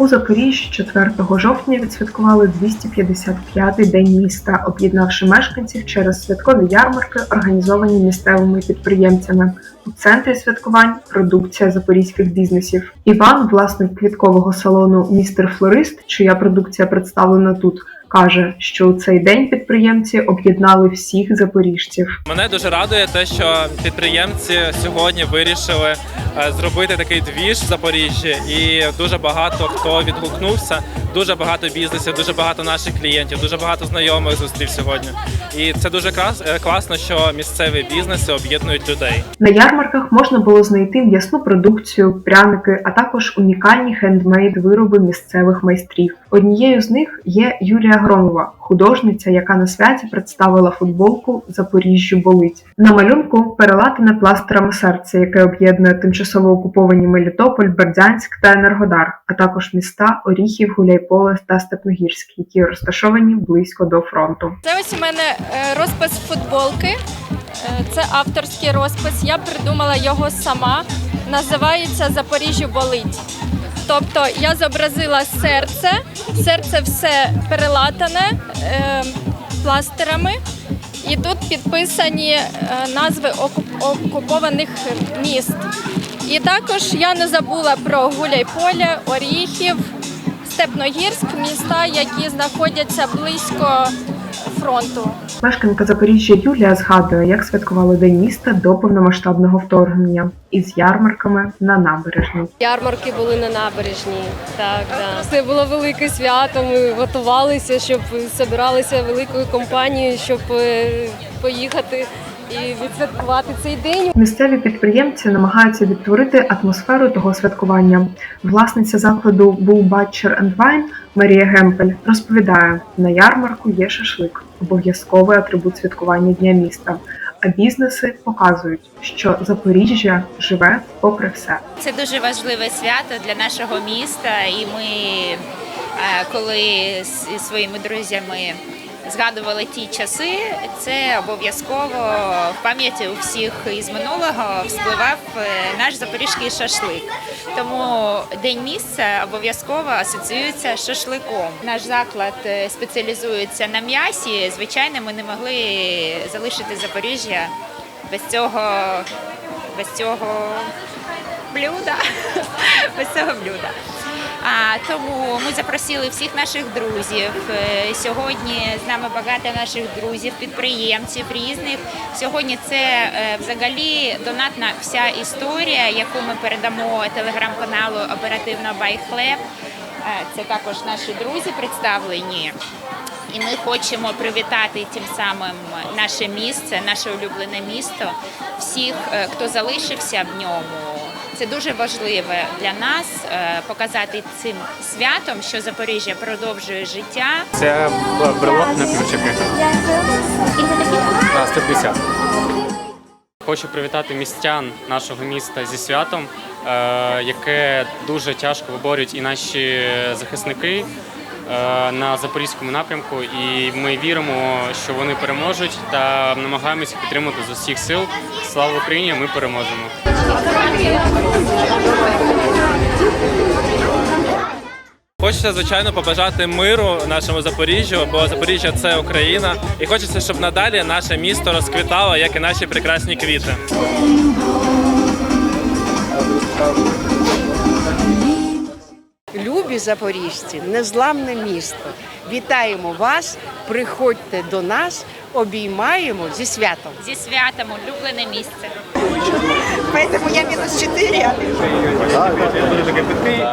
У Запоріжжі 4 жовтня відсвяткували 255-й день міста, об'єднавши мешканців через святкові ярмарки, організовані місцевими підприємцями. У центрі святкувань продукція запорізьких бізнесів. Іван, власник квіткового салону Містер Флорист, чия продукція представлена тут, каже, що у цей день підприємці об'єднали всіх запоріжців. Мене дуже радує те, що підприємці сьогодні вирішили зробити такий двіж в Запоріжжі, і дуже багато хто відгукнувся. Дуже багато бізнесів, дуже багато наших клієнтів, дуже багато знайомих зустрів сьогодні. І це дуже е, класно, що місцеві бізнеси об'єднують людей. На ярмарках можна було знайти м'ясну продукцію, пряники, а також унікальні хендмейд вироби місцевих майстрів. Однією з них є Юлія Громова, художниця, яка на святі представила футболку Запоріжжю болить. На малюнку перелатане пластерами серце, яке об'єднує тимчасово окуповані Мелітополь, Бердянськ та Енергодар, а також міста Оріхів, Гуляйполе та Степногірськ, які розташовані близько до фронту. Це ось у мене е, розпис футболки. Е, Це авторський розпис. Я придумала його сама. Називається Запоріжжю болить. Тобто я зобразила серце, серце все перелатане е, пластерами, і тут підписані е, назви окуп- окупованих міст. І також я не забула про Гуляйполе, Оріхів, Степногірськ, міста, які знаходяться близько фронту. Мешканка Запоріжжя Юлія згадує, як святкували День міста до повномасштабного вторгнення із ярмарками на набережній. Ярмарки були на набережній. Так, да. Це було велике свято. Ми готувалися, щоб збиралися великою компанією, щоб е, поїхати і відсвяткувати цей день. Місцеві підприємці намагаються відтворити атмосферу того святкування. Власниця закладу Bull Butcher and Wine Марія Гемпель розповідає: на ярмарку є шашлик, обов'язковий атрибут святкування дня міста. А бізнеси показують, що Запоріжжя живе попри все. Це дуже важливе свято для нашого міста, і ми, е, коли з своїми друзями згадували ті часи, це обов'язково в пам'яті у всіх із минулого вспливав е, наш запорізький шашлик. Тому день міста обов'язково асоціюється з шашликом. Наш заклад е, спеціалізується на м'ясі. Звичайно, ми не могли залишити Запоріжжя без цього, без цього блюда. Без цього блюда. А, тому ми запросили всіх наших друзів. Е, Сьогодні з нами багато наших друзів, підприємців різних. Сьогодні це е, взагалі донатна вся історія, яку ми передамо телеграм-каналу Оперативно Байхлеб. Це також наші друзі представлені. І ми хочемо привітати тим самим наше місце, наше улюблене місто, всіх, е, хто залишився в ньому. Це дуже важливо для нас е, показати цим святом, що Запоріжжя продовжує життя. Це брелок на ключики. На 150. Хочу привітати містян нашого міста зі святом, е, яке дуже тяжко виборюють і наші захисники на запорізькому напрямку. І ми віримо, що вони переможуть та намагаємося підтримати з усіх сил. Слава Україні! Ми переможемо! Хочеться, звичайно, побажати миру нашому Запоріжжю, бо Запоріжжя це Україна, і хочеться, щоб надалі наше місто розквітало, як і наші прекрасні квіти. Любі запоріжці, незламне місто. Вітаємо вас, приходьте до нас, обіймаємо зі святом. Зі святом, улюблене місце. Тому я мінус 4, а ти Дуже таке питки.